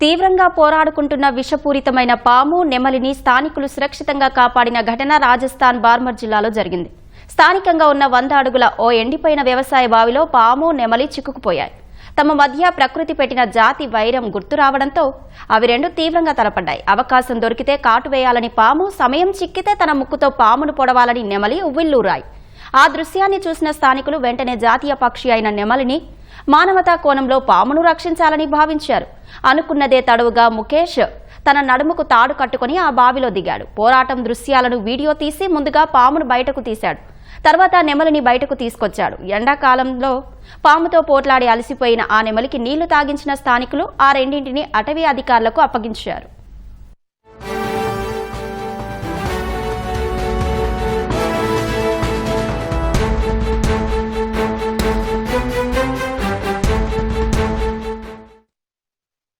తీవ్రంగా పోరాడుకుంటున్న విషపూరితమైన పాము నెమలిని స్థానికులు సురక్షితంగా కాపాడిన ఘటన రాజస్థాన్ బార్మర్ జిల్లాలో జరిగింది. స్థానికంగా ఉన్న వంద అడుగుల ఓ ఎండిపోయిన వ్యవసాయ బావిలో పాము నెమలి చిక్కుకుపోయాయి. తమ మధ్య ప్రకృతి పెట్టిన జాతి వైరం గుర్తు రావడంతో అవి రెండు తీవ్రంగా తలపడ్డాయి. అవకాశం దొరికితే కాటు వేయాలని పాము సమయం చిక్కితే తన ముక్కుతో పామును పొడవాలని నెమలి ఉవ్విల్లూరాయి ఆ దృశ్యాన్ని చూసిన స్థానికులు వెంటనే జాతీయ పక్షి అయిన నెమలిని మానవతా కోణంలో పామును రక్షించాలని భావించారు. అనుకున్నదే తడవుగా ముఖేష్ తన నడుముకు తాడు కట్టుకుని ఆ బావిలో దిగాడు. పోరాటం దృశ్యాలను వీడియో తీసి ముందుగా పామును బయటకు తీశాడు. తర్వాత నెమలిని బయటకు తీసుకొచ్చాడు. ఎండాకాలంలో పాముతో పోట్లాడి అలసిపోయిన ఆ నెమలికి నీళ్ళు తాగించిన స్థానికులు ఆ రెండింటిని అటవీ అధికారులకు అప్పగించారు.